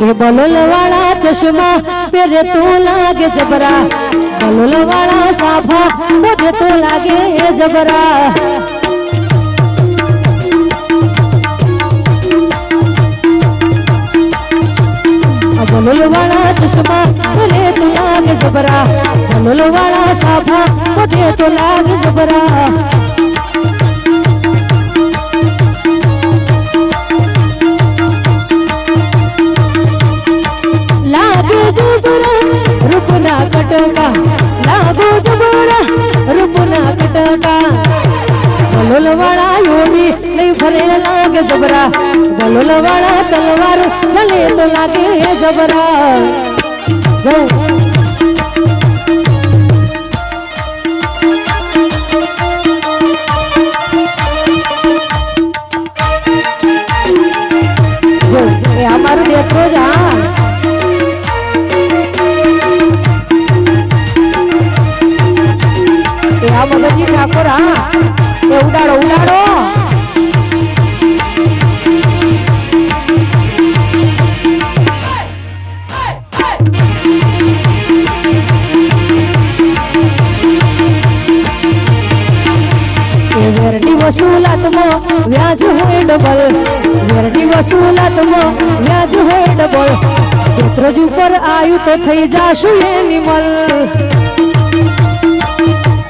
એ બલોલ વાળા ચશ્મા પહેરે તો લાગે જબરા. બલોલ વાળા સાફા બધે તો લાગે જબરા. બલોલ વાળા ચશ્મા પહેરે તો લાગે જબરા. બલોલ વાળા સાફા બધે તો લાગે જબરા. લાગે જબરા રૂપના કટકા. લાગો જબરા રૂપના કટકા. ગલોલ વાળા યોની લઈ ફરે લાગે જબરા. ગલોલ વાળા તલવાર ચલે તો લાગે જબરા. અમારું દેખો જ હા આ મગજી ઠાકોર, હા. એ ઉડાડો ઉડાડો. વેરડી વસૂલાતમાં વ્યાજ હોય ડબલ. વેરડી વ્યાજ હોય ડબલ. પેટ્રોજ ઉપર આવ્યું તો થઈ જાશું એ નિમલ